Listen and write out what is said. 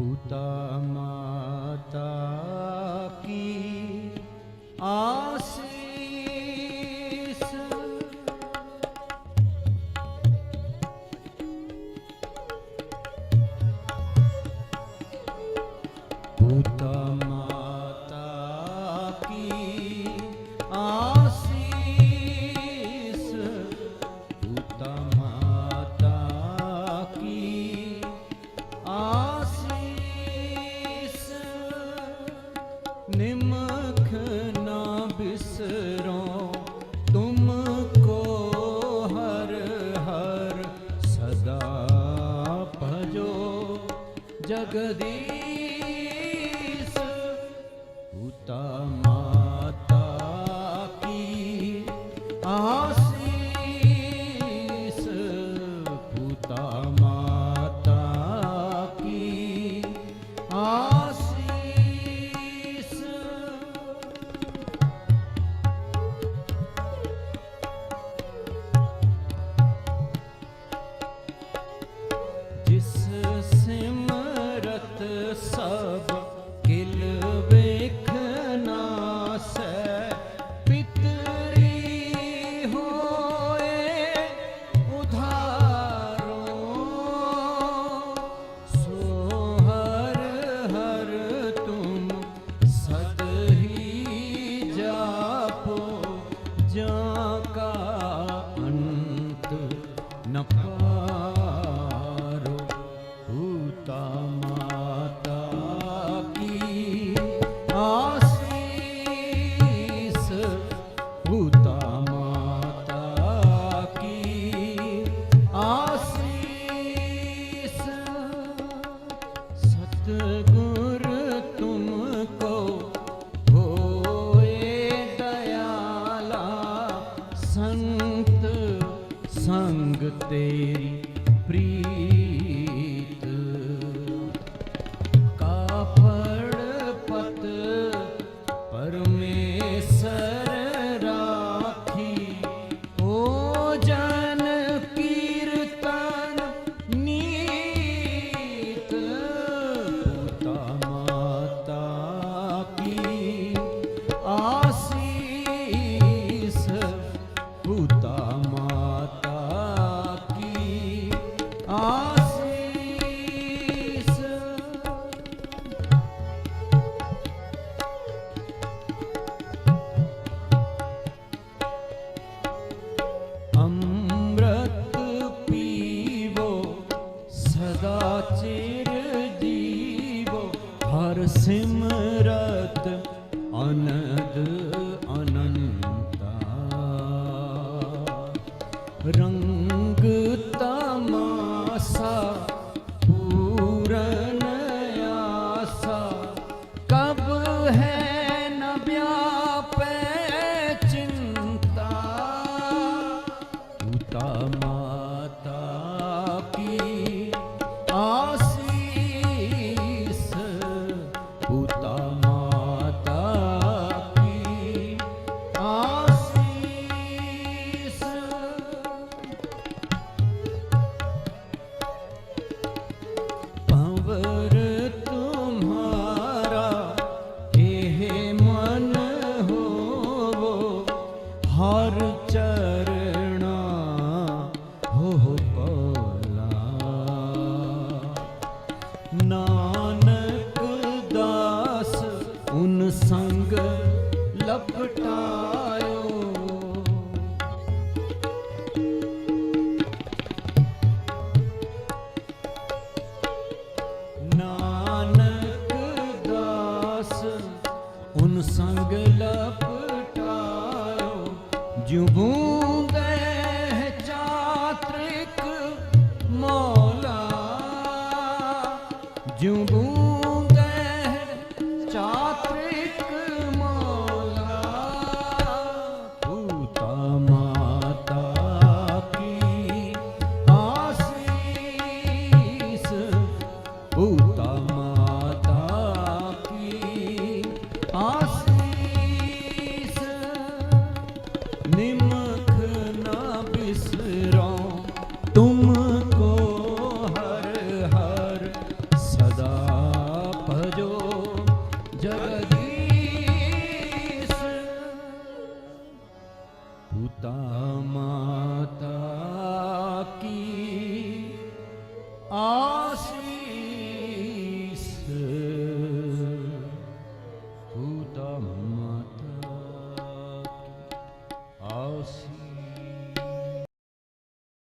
પિતા માતા કી આસ ਨਿਮਖ ਨਾ ਬਿਸਰੋ ਤੁਮ ਕੋ ਹਰ ਹਰ ਸਦਾ ਭਜੋ। ਜਗਦੀਸ਼ ਉਤਾ ਮਾਤਾ ਕੀ ਆਸ ਮਾਤਾ ਆ भूत ਸਿਮਰਤ ਅਨੰਦ ਅਨੰਤਾ ਰੰਗ ਤਮਾਸਾ ਪੂਰਨ ਕਬ ਹੈ ਨ ਵਿਆਪੈ ਚਿੰਤਾ ਲਪਟਾਇਓ ਨਾਨਕ ਦਾਸ ਸੰਗ ਲਪਟਾਇਓ ਜਿਉ Tama